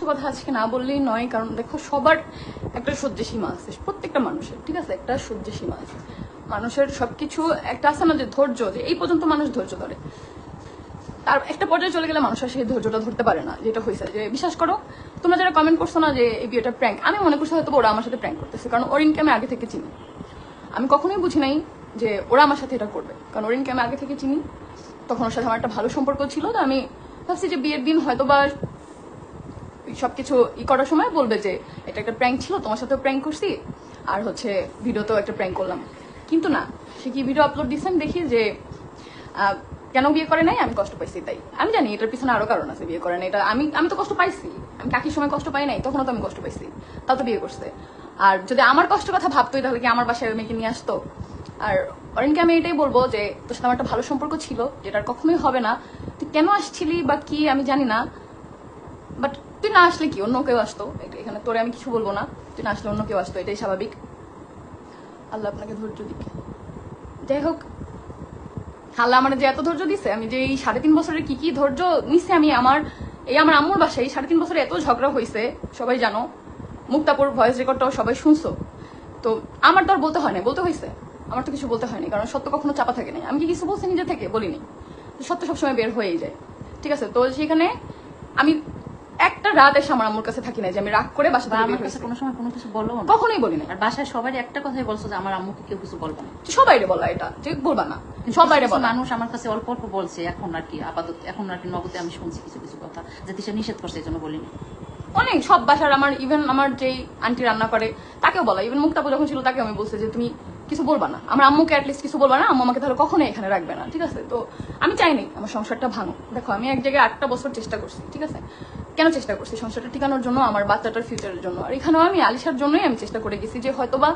কিছু কথা আজকে না বললেই নয়, কারণ দেখো সবার একটা সহ্য সীমা আছে, প্রত্যেকটা মানুষের, ঠিক আছে? একটা সহ্য সীমা আছে। মানুষের সবকিছু একটা আছে না যে ধৈর্য, যে এই পর্যন্ত মানুষ ধৈর্য ধরে। তার একটা পর্যায়ে চলে গেলে মানুষ আর সেই ধৈর্যটা ধরতে পারে না, যেটা হয়েছে। যে বিশ্বাস করো, তোমরা যারা কমেন্ট করছ না যে এই বিয়েটা প্র্যাঙ্ক আমি মনে করছি হয়তো ওরা আমার সাথে প্র্যাঙ্ক করতেছে, কারণ ওরিনকে আমি আগে থেকে চিনি। আমি কখনোই বুঝি নাই যে ওরা আমার সাথে এটা করবে, কারণ ওরিনকে আমি আগে থেকে চিনি। তখন ওর সাথে আমার একটা ভালো সম্পর্ক ছিল, তো আমি ভাবছি যে বিয়ের দিন হয়তো বা সবকিছু ই করার সময় বলবে যে, এটা একটা প্র্যাঙ্ক ছিল, তোমার সাথেও প্র্যাঙ্ক করছি। আর হচ্ছে ভিডিওতেও একটা প্র্যাঙ্ক করলাম। কিন্তু না, সে কি ভিডিও আপলোড দিচ্ছে আমি দেখি যে কেন বিয়ে করে নাই? আমি কষ্ট পাইছি তাই। আমি জানি এটার পিছনে আরও কারণ আছে বিয়ে করে না এটা আমি আমি তো কষ্ট পাইছি। আমি কাকির সময় কষ্ট পাই নাই, তখনও তো আমি কষ্ট পাইছি। তাও তো বিয়ে করছে। আর যদি আমার কষ্টের কথা ভাবতোই, তাহলে কি আমার বাসায় মেয়েকে নিয়ে আসতো? আর অরিনকে আমি এটাই বলব যে, তোর সাথে আমার একটা ভালো সম্পর্ক ছিল যেটার কখনোই হবে না। তুই কেন আসছিলি বা কি আমি জানি না। বাট তুই না আসলে কি, অন্য কেউ আসতো? এখানে তোরে আমি কিছু বলব না। তুই না আসলে অন্য কেউ আসতো, এটাই স্বাভাবিক। আল্লাহ আপনাকে ধৈর্য দিক। যাই হোক, আল্লাহ আমার যে এত ধৈর্য দিছে, আমি যে এই সাড়ে তিন বছরের কি কি ধৈর্য নিছে আমি আমার, এই আমার আম্মুর বাসায়, এই সাড়ে তিন বছরে এত ঝগড়া হয়েছে সবাই জানো। মুক্তাপুর ভয়েস রেকর্ডটাও সবাই শুনছো। তো আমার তো আর বলতে হয় না বলতে হয়েছে আমার তো কিছু বলতে হয়নি কারণ সত্য কখনো চাপা থাকে না আমি কি কিছু বলছি নিজে থেকে? বলিনি। সত্য সবসময় বের হয়েই যায়। ঠিক আছে, তো সেখানে আমি একটা রাত এসে আমার আম্মুর কাছে থাকি না যে আমি রাগ করে বাসা থেকে আমার কাছে কোনো সময় কোনো কিছু বলো না। কখনোই বলি না আর বাসায় সবাই একটা কথাই বলছো যে আমার আম্মুকে কেউ কিছু বলবে না। সবাইরে বলা এটা যে বলবা না। সবাইরে বলা। মানুষ আমার কাছে অল্প অল্প বলছে এখন আর কি আপাতত এখন আর কি নগদে আমি শুনছি কিছু কিছু কথা যে তিশা নিষেধ করছে এই জন্য বলিনি। অনেক সব বাসার আমার ইভেন আমার যেই আন্টি রান্না করে তাকেও বলা। ইভেন মুক্তাপু যখন ছিল তাকে আমি বলছি যে তুমি কিছু বলবা না। আমার আম্মুকে অ্যাটলিস্ট কিছু বলবা না আম্মু আমাকে তাহলে কখনোই এখানে রাখবে না ঠিক আছে? তো আমি চাইনি আমার সংসারটা ভাঙো দেখো আমি এক জায়গায় আটটা বছর চেষ্টা করছি ঠিক আছে? কেন চেষ্টা করছি সংসারটা টিকানোর জন্য, আমার বাচ্চাটার ফিউচারের জন্য? আর এখানেও আমি আলিশার জন্যই আমি চেষ্টা করে গেছি যে হয়তোবা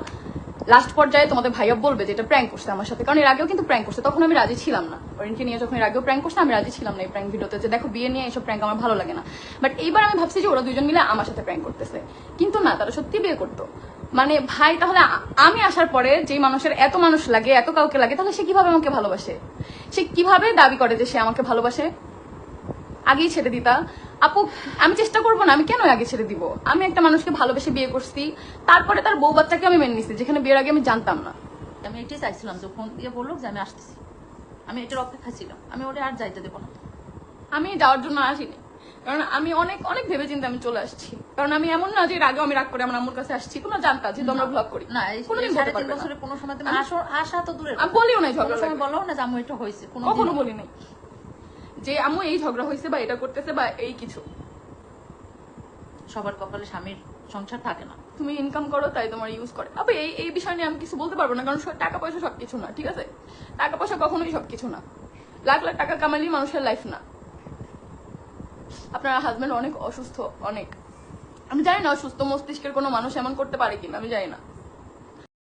লাস্ট পর্যায়ে তোমাদের ভাইয়া বলবে যে এটা প্র্যাঙ্ক করছে আমার সাথে। কারণ এর আগেও কিন্তু প্র্যাঙ্ক করছে, তখন আমি রাজি ছিলাম না। অরিনকে নিয়ে যখন এর আগেও প্র্যাঙ্ক করছে, আমি রাজি ছিলাম না এই প্র্যাঙ্ক ভিডিওতে যে দেখো, বিয়ে নিয়ে এসব প্র্যাঙ্ক আমার ভালো লাগে না। বাট এইবার আমি ভাবছি যে ওরা দুজন মিলে আমার সাথে প্র্যাঙ্ক করতেছে। কিন্তু না, তারা সত্যি বিয়ে করতো। মানে ভাই, তাহলে আমি আসার পরে যে মানুষের এত মানুষ লাগে, এত কাউকে লাগে, তাহলে সে কীভাবে আমাকে ভালোবাসে? সে কীভাবে দাবি করে যে সে আমাকে ভালোবাসে? আগেই ছেড়ে দিতা। আপু আমি চেষ্টা করব না আমি কেন আগে ছেড়ে দিব? আমি একটা মানুষকে ভালোবেসে বিয়ে করছি তারপরে তার বউ বাচ্চাকে আমি মেনে নিছি যেখানে বিয়ের আগে আমি জানতাম না। আমি এটাই চাইছিলাম যে ফোন দিয়ে বলল যে আমি আসতেছি। আমি এটার অপেক্ষা ছিলাম আমি ওটা আর যাইতে দেবো না। আমি যাওয়ার জন্য আসিনি কারণ আমি অনেক অনেক ভেবে চিন্তে আমি চলে আসছি। কারণ আমি এমন না যে আগেও আমি রাগ করে আমার আম্মুর কাছে আসছি কোনো জানতা যে তোমরা ব্লগ করি। না কোনোদিন বলতে পারবে না। বছরে কোনো সময় তুমি আসো আসা তো দূরে আমি বলিও নাই ঝগড়া সময় বলো না যে আম্মু এটা হয়েছে কোনো বলি নাই যে আম্মু এই ঝগড়া হয়েছে বা এটা করতেছে বা এই কিছু। সবার কপালে স্বামীর সংসার থাকে না। তুমি ইনকাম করো তাই তোমার ইউজ করে। আবে এই এই বিষয় নিয়ে আমি কিছু বলতে পারব না কারণ টাকা পয়সা সবকিছু না ঠিক আছে? টাকা পয়সা কখনোই সবকিছু না। লাখ লাখ টাকা কামালেই মানুষের লাইফ না। আপনার হাজবেন্ড অনেক অসুস্থ অনেক। আমি জানি না অসুস্থ মস্তিষ্কের কোনো মানুষ এমন করতে পারে কিনা আমি জানি না।